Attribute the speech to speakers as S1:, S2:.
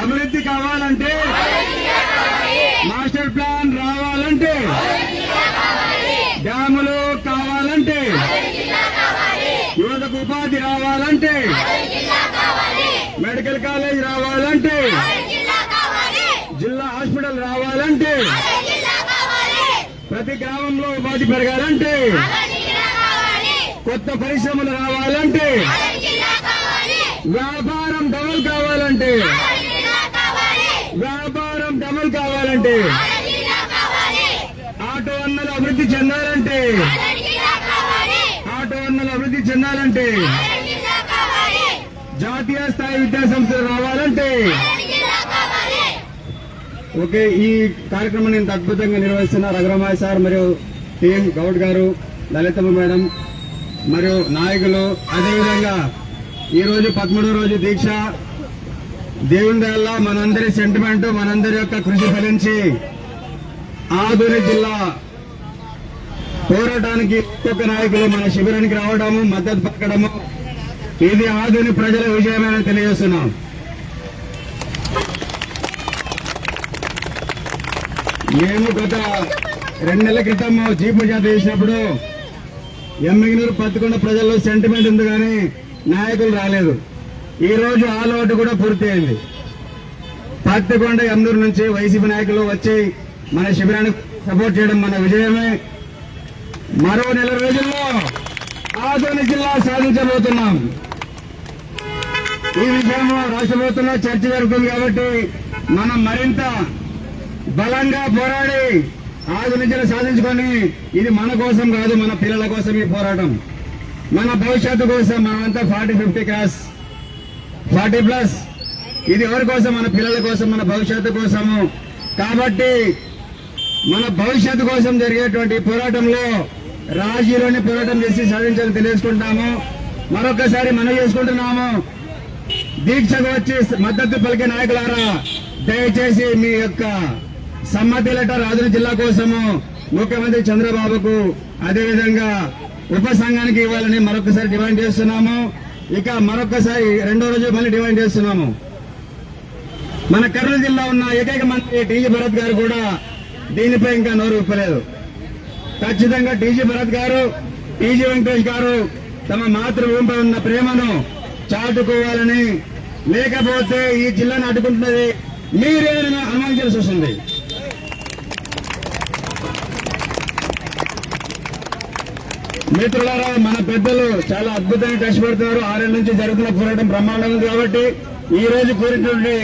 S1: అభివృద్ధి కావాలంటే master plan రావాలంటే డ్యాములు కావాలంటే యువతకు ఉపాధి రావాలంటే మెడికల్ కాలేజ్ రావాలంటే జిల్లా హాస్పిటల్ రావాలంటే ప్రతి గ్రామంలో ఉపాధి పెరగాలంటే కొత్త పరిశ్రమలు రావాలంటే వ్యాపారం డబల్ కావాలంటే వ్యాపారం డబుల్ కావాలంటే ఆటో అన్నలు అభివృద్ధి చెందాలంటే ఆటో అన్నలు అభివృద్ధి చెందాలంటే జాతీయ స్థాయి విద్యా సంస్థలు రావాలంటే ఓకే ఈ కార్యక్రమాన్ని ఇంత అద్భుతంగా నిర్వహిస్తున్న రఘురామాయ సార్ మరియు టీఎం గౌడ్ గారు లలితమ్మ మేడం మరియు నాయకులు. అదేవిధంగా ఈ రోజు పదమూడో రోజు దీక్ష. దేవుని వల్ల మనందరి సెంటిమెంట్ మనందరి యొక్క కృషి ఫలించి ఆధునిక జిల్లా పోరాటానికి ఒక్కొక్క నాయకులు మన శిబిరానికి రావడము మద్దతు పలకడము. ఇది ఆధునిక ప్రజల విజయమని తెలియజేస్తున్నాం. మేము గత రెండు నెలల క్రితం జీపు జాత చేసినప్పుడు ఎమ్మిగినూరు పత్తికొండ ప్రజల్లో సెంటిమెంట్ ఉంది కానీ నాయకులు రాలేదు. ఈ రోజు ఆల్ అవుట్ కూడా పూర్తి అయింది పత్తికొండ ఎమ్నూరు నుంచి వైసీపీ నాయకులు వచ్చి మన శిబిరానికి సపోర్ట్ చేయడం మన విజయమే. మరో నెల రోజుల్లో ఆదోని జిల్లా సాధించబోతున్నాం. ఈ విషయం రాష్ట్ర ప్రభుత్వంలో చర్చ జరుగుతుంది కాబట్టి మనం మరింత బలంగా పోరాడి ఆది జిల్లా సాధించుకొని ఇది మన కోసం కాదు మన పిల్లల కోసం ఈ పోరాటం. మన భవిష్యత్తు కోసం మనమంతా forty fifty class forty plus. ఇది ఎవరి కోసం? మన పిల్లల కోసం మన భవిష్యత్తు కోసము. కాబట్టి మన భవిష్యత్తు కోసం జరిగేటువంటి పోరాటంలో రాజీలోని పోరాటం చేసి సాధించాలని తెలియజేసుకుంటాము మరొకసారి మనం చేసుకుంటున్నాము. దీక్షకు వచ్చి మద్దతు పలికే నాయకులారా దయచేసి మీ యొక్క సమ్మతి లెటర్ రాజుల జిల్లా కోసము ముఖ్యమంత్రి చంద్రబాబుకు అదేవిధంగా ఉప సంఘానికి ఇవ్వాలని మరొకసారి డిమాండ్ చేస్తున్నాము. ఇక మరొకసారి రెండో రోజు మళ్ళీ డిమాండ్ చేస్తున్నాము. మన కర్నూలు జిల్లా ఉన్న ఏకైక మంత్రి టీజీ భరత్ గారు కూడా దీనిపై ఇంకా నోరు విప్పలేదు ఖచ్చితంగా టీజీ భరత్ గారు టీజీ వెంకటేష్ గారు తమ మాతృభూమిపై ఉన్న ప్రేమను చాటుకోవాలని లేకపోతే ఈ జిల్లాను అడ్డుకుంటున్నది మీరేనని అనుమానించాల్సి వస్తుంది మిత్రులారా మన పెద్దలు చాలా అద్భుతంగా కష్టపడుతున్నారు. ఆరేళ్ళ నుంచి జరుగుతున్న పోరాటం బ్రహ్మాండం ఉంది కాబట్టి ఈ రోజు కోరినటువంటి